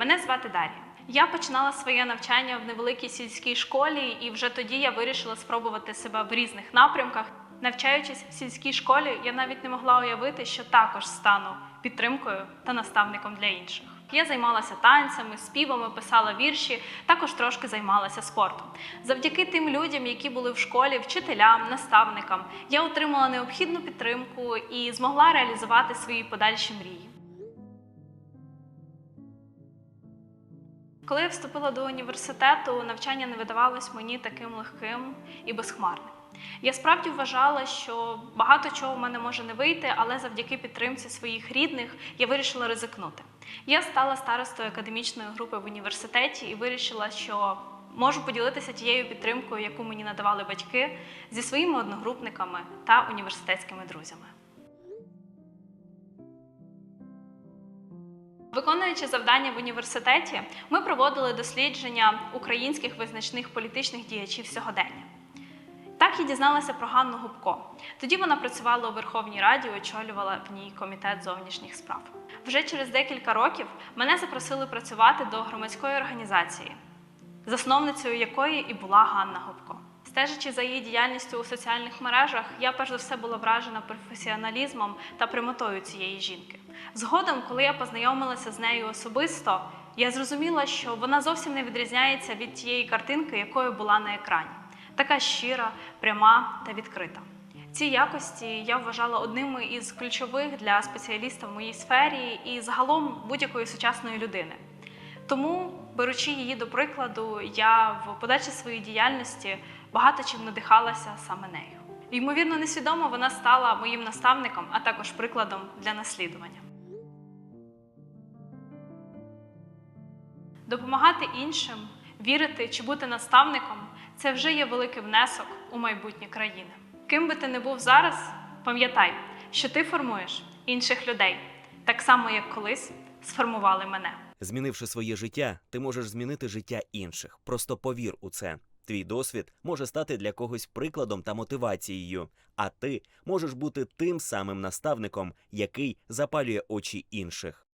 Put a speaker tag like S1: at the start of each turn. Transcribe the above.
S1: Мене звати Дар'я. Я починала своє навчання в невеликій сільській школі, і вже тоді я вирішила спробувати себе в різних напрямках. Навчаючись в сільській школі, я навіть не могла уявити, що також стану підтримкою та наставником для інших. Я займалася танцями, співами, писала вірші, також трошки займалася спортом. Завдяки тим людям, які були в школі, вчителям, наставникам, я отримала необхідну підтримку і змогла реалізувати свої подальші мрії. Коли я вступила до університету, навчання не видавалось мені таким легким і безхмарним. Я справді вважала, що багато чого в мене може не вийти, але завдяки підтримці своїх рідних я вирішила ризикнути. Я стала старостою академічної групи в університеті і вирішила, що можу поділитися тією підтримкою, яку мені надавали батьки, зі своїми одногрупниками та університетськими друзями. Виконуючи завдання в університеті, ми проводили дослідження українських визначних політичних діячів сьогодення. Так я дізналася про Ганну Губко. Тоді вона працювала у Верховній Раді, очолювала в ній комітет зовнішніх справ. Вже через декілька років мене запросили працювати до громадської організації, засновницею якої і була Ганна Губко. Стежачи за її діяльністю у соціальних мережах, я перш за все була вражена професіоналізмом та прямотою цієї жінки. Згодом, коли я познайомилася з нею особисто, я зрозуміла, що вона зовсім не відрізняється від тієї картинки, якою була на екрані. Така щира, пряма та відкрита. Ці якості я вважала одними із ключових для спеціаліста в моїй сфері і загалом будь-якої сучасної людини. Тому, беручи її до прикладу, я в подальшій своїй діяльності багато чим надихалася саме нею. Ймовірно, несвідомо вона стала моїм наставником, а також прикладом для наслідування. Допомагати іншим, вірити чи бути наставником це вже є великий внесок у майбутнє країни. Ким би ти не був зараз, пам'ятай, що ти формуєш інших людей, так само як колись сформували мене.
S2: Змінивши своє життя, ти можеш змінити життя інших. Просто повір у це. Твій досвід може стати для когось прикладом та мотивацією, а ти можеш бути тим самим наставником, який запалює очі інших.